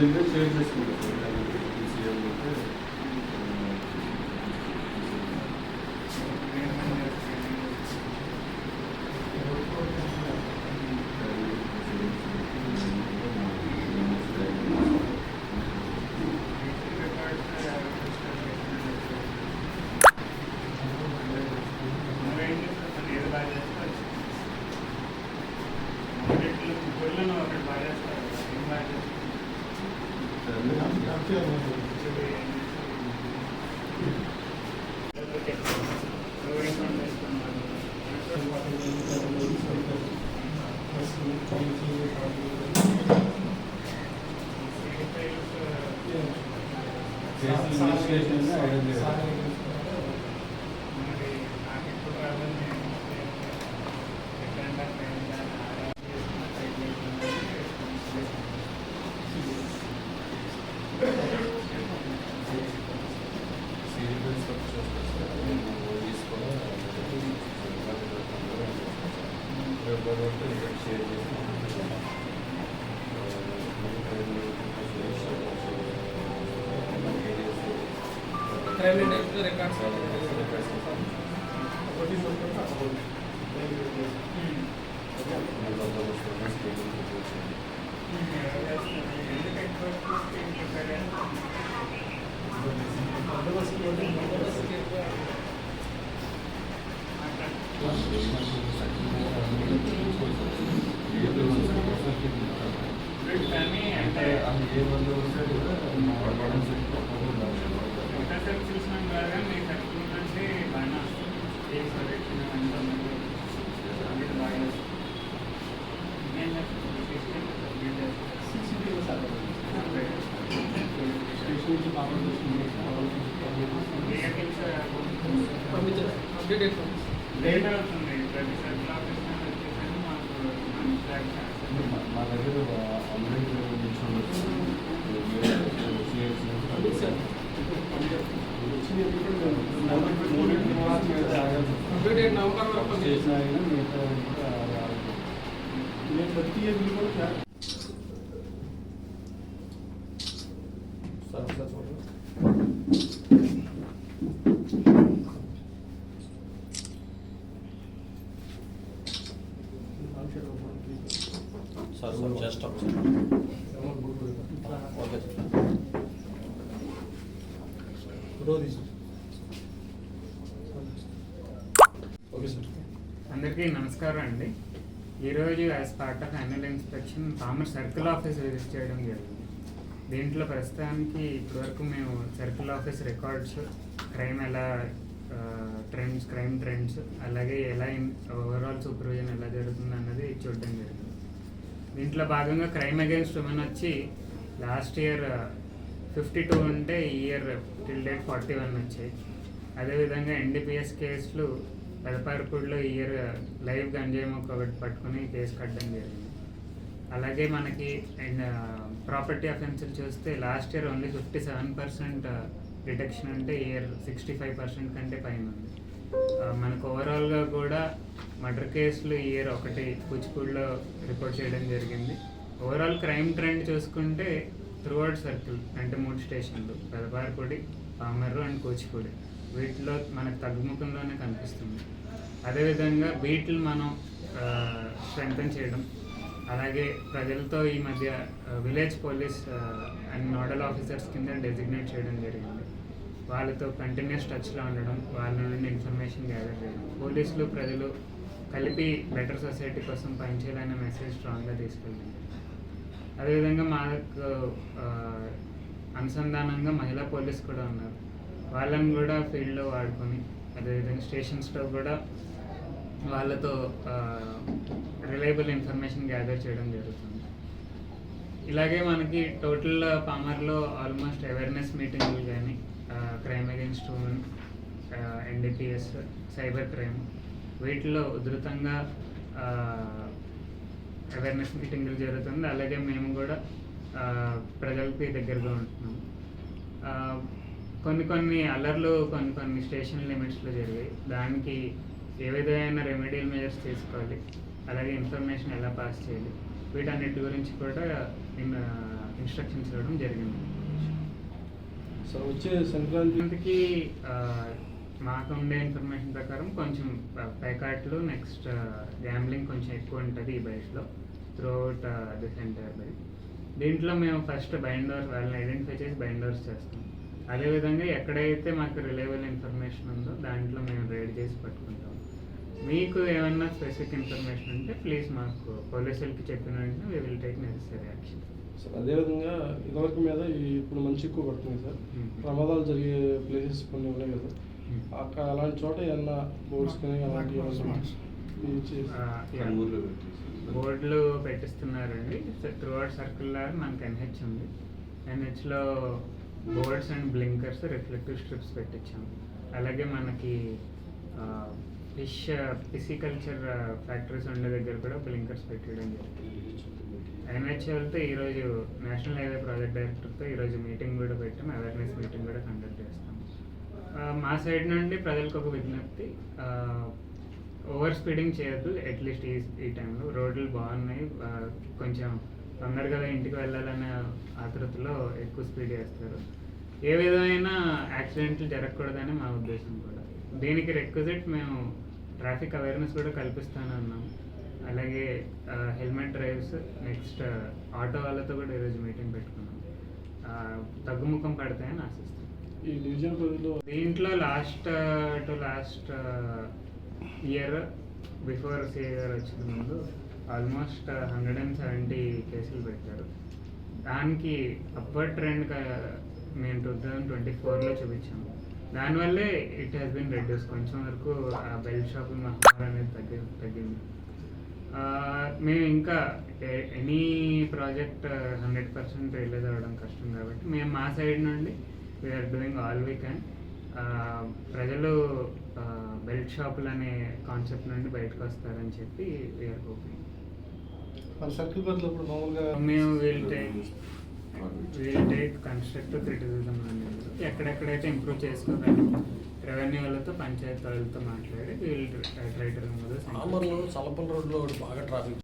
రొటీన్గా షేర్ చేసుకుంటాం case investigation identify crime index records కానీ అంటే ఏ మంది వస్తే కూడా పడడం ఒకసారి చూసినాం కాదు మీ సర్కిల్ అంటే బాగా ఏ సెలెక్షన్ అంతా ఉంది. అది బాగా నేను పంపించారు అప్డేట్ లేట్ అవుతుంది ప్రతి సర్కిల్ ఆఫీస్ నుంచి వచ్చేసరికి మాకు మంచి మా దగ్గర ఆన్లైన్ అప్డేట్ నవంబర్ వరకు పంపించారు చేసినా కానీ మిగతా కూడా నేను ప్రతి ఇయర్ కూడా సార్ సార్ చూడండి సార్ సార్ ఓకే సార్ అందరికీ నమస్కారం అండి. ఈరోజు as part of annual inspection former circle office visit చేయడం జరిగింది. దీంట్లో ప్రస్తుతానికి ఇప్పటివరకు మేము సర్కిల్ ఆఫీస్ రికార్డ్స్ క్రైమ్ ఎలా ట్రెండ్స్ క్రైమ్ ట్రెండ్స్ అలాగే ఎలా ఓవరాల్ సూపర్విజన్ ఎలా జరుగుతుంది అన్నది చూడడం జరిగింది. దీంట్లో భాగంగా క్రైమ్ అగేన్స్ట్ ఉమెన్ వచ్చి లాస్ట్ ఇయర్ ఫిఫ్టీ టూ ఉంటే ఈ year till date forty one వచ్చాయి. అదేవిధంగా ఎన్డీపీఎస్ కేసులు పెదపారపూడిలో ఇయర్ లైవ్ గంజాయి మొక్క ఒకటి పట్టుకుని కేసు కట్టడం జరిగింది. అలాగే మనకి అండ్ ప్రాపర్టీ అఫెన్సులు చూస్తే last year only fifty seven percent detection అంటే ఇయర్ సిక్స్టీ ఫైవ్ పర్సెంట్ కంటే పైన ఉంది. మనకు ఓవరాల్గా కూడా మర్డర్ కేసులు ఇయర్ ఒకటి కూచిపూడిలో రిపోర్ట్ చేయడం జరిగింది. ఓవరాల్ క్రైమ్ ట్రెండ్ చూసుకుంటే త్రూఅవుట్ సర్కిల్ అంటే మూడు స్టేషన్లు పెదపారపూడి పామర్రు అండ్ కూచిపూడి. వీటిలో మనకు తగ్గుముఖంలోనే కనిపిస్తుంది. అదేవిధంగా వీటిని మనం స్ట్రెంగ్తన్ చేయడం అలాగే ప్రజలతో ఈ మధ్య village police and nodal officers కింద డెసిగ్నేట్ చేయడం జరిగింది. వాళ్ళతో కంటిన్యూస్ టచ్లో ఉండడం వాళ్ళ నుండి ఇన్ఫర్మేషన్ గ్యాదర్ చేయడం. పోలీసులు ప్రజలు కలిపి బెటర్ సొసైటీ కోసం పనిచేయాలనే మెసేజ్ స్ట్రాంగ్గా తీసుకెళ్ళింది. అదేవిధంగా మాకు అనుసంధానంగా మహిళా పోలీస్ కూడా ఉన్నారు. వాళ్ళని కూడా ఫీల్డ్లో వాడుకొని అదేవిధంగా స్టేషన్స్లో కూడా వాళ్ళతో రిలయబుల్ ఇన్ఫర్మేషన్ గ్యాదర్ చేయడం జరుగుతుంది. ఇలాగే మనకి టోటల్ పామర్లో ఆల్మోస్ట్ అవేర్నెస్ మీటింగ్లు కానీ crime against women NDPS cyber crime వీటిలో ఉధృతంగా అవేర్నెస్ మీటింగ్లు జరుగుతుంది. అలాగే మేము కూడా ప్రజలకి దగ్గరగా ఉంటున్నాం. కొన్ని కొన్ని అల్లర్లు కొన్ని కొన్ని స్టేషన్ లిమిట్స్లో జరిగాయి. దానికి ఏ విధమైన రెమెడియల్ మెజర్స్ తీసుకోవాలి. అలాగే ఇన్ఫర్మేషన్ ఎలా పాస్ చేయాలి. వీటన్నిటి గురించి కూడా ఇన్స్ట్రక్షన్స్ ఇవ్వడం జరిగింది. సార్ వచ్చే సంక్రాంతి ఇంతకీ ఆ, మాకు ఉండే ఇన్ఫర్మేషన్ ప్రకారం కొంచెం ప- పైకాట్లు నెక్స్ట్ గ్యాంబ్లింగ్ కొంచెం ఎక్కువ ఉంటుంది ఈ బైక్స్లో throughout this entire bike దీంట్లో మేము ఫస్ట్ బైండర్ వాళ్ళని ఐడెంటిఫై చేసి బైండర్స్ చేస్తాం. అదేవిధంగా ఎక్కడైతే మాకు రిలయబుల్ ఇన్ఫర్మేషన్ ఉందో దాంట్లో మేము రైడ్ చేసి పట్టుకుంటాం. మీకు ఏమన్నా స్పెసిఫిక్ ఇన్ఫర్మేషన్ ఉంటే ప్లీజ్ మాకు పోలీసులకి చెప్పిన వెంటనే we will take necessary action sir అదేవిధంగా ఇదివరకు మీద ఇప్పుడు మంచి ఎక్కువ పడుతుంది సార్. Hmm. ప్రమాదాలు జరిగే ప్లేసెస్ కొన్ని ఉన్నాయి కదా. Hmm. అక్కడ అలాంటి చోట ఏమన్నా బోర్డ్స్ కానీ అలాంటివి ఇది చేసి- బోర్డులు పెట్టిస్తున్నారండి. త్రూ అవుట్ సర్కిల్ మనకి ఎన్హెచ్ ఉంది. ఎన్హెచ్లో boards and blinkers reflective strips పెట్టించాము అలాగే మనకి ఫిష్ పిసికల్చర్ ఫ్యాక్టరీస్ ఉండే దగ్గర కూడా బ్లింకర్స్ పెట్టడం జరిగింది. ఎన్హెచ్ఎల్తో ఈరోజు నేషనల్ హైవే ప్రాజెక్ట్ డైరెక్టర్తో ఈరోజు మీటింగ్ కూడా పెట్టాం. అవేర్నెస్ మీటింగ్ కూడా కండక్ట్ చేస్తాం. మా సైడ్ నుండి ప్రజలకు ఒక విజ్ఞప్తి ఓవర్ స్పీడింగ్ చేయొద్దు అట్లీస్ట్ ఈ ఈ టైంలో. రోడ్లు బాగున్నాయి కొంచెం తొందరగా ఇంటికి వెళ్ళాలనే ఆతృతలో ఎక్కువ స్పీడ్ చేస్తారు ఏ విధమైన యాక్సిడెంట్లు జరగకూడదని మా ఉద్దేశం కూడా. దీనికి రిక్వజిట్ మేము ట్రాఫిక్ అవేర్నెస్ కూడా కల్పిస్తాను అన్నాం అలాగే హెల్మెట్ డ్రైవ్స్ నెక్స్ట్ ఆటో వాళ్ళతో కూడా ఈరోజు మీటింగ్ పెట్టుకున్నాం. తగ్గుముఖం పడతాయని ఆశిస్తాం ఈ డివిజన్ పరిధిలో దీంట్లో last to last year before CA గారు వచ్చిన ముందు ఆల్మోస్ట్ హండ్రెడ్ అండ్ సెవెంటీ కేసులు పెట్టారు. దానికి అప్పర్ ట్రెండ్ మేము టూ థౌజండ్ ట్వంటీ ఫోర్లో చూపించాము దానివల్లే ఇట్ హ్యాస్ బిన్ రెడ్యూస్ కొంచెం వరకు ఆ బెల్ట్ షాపింగ్ మహమ్మారి అనేది తగ్గి తగ్గింది. మేము ఇంకా any project hundred percent release అవ్వడం కష్టం కాబట్టి మేము మా సైడ్ నుండి we're doing all we can ప్రజలు బెల్ట్ షాపులు అనే కాన్సెప్ట్ నుండి బయటకు వస్తారని చెప్పి వీఆర్ హోపింగ్ సర్కిల్ ఇప్పుడు మామూలుగా మేము టేక్ టేక్ కన్స్ట్రక్టివ్ క్రిటిసిజం అనేది ఎక్కడెక్కడైతే ఇంప్రూవ్ చేసుకోవాలి రెవెన్యూ వాళ్ళతో పంచాయతీ వాళ్ళతో మాట్లాడి వీల్ ట్రై టు రిమూవ్ ఆమర్లో రోడ్లో బాగా ట్రాఫిక్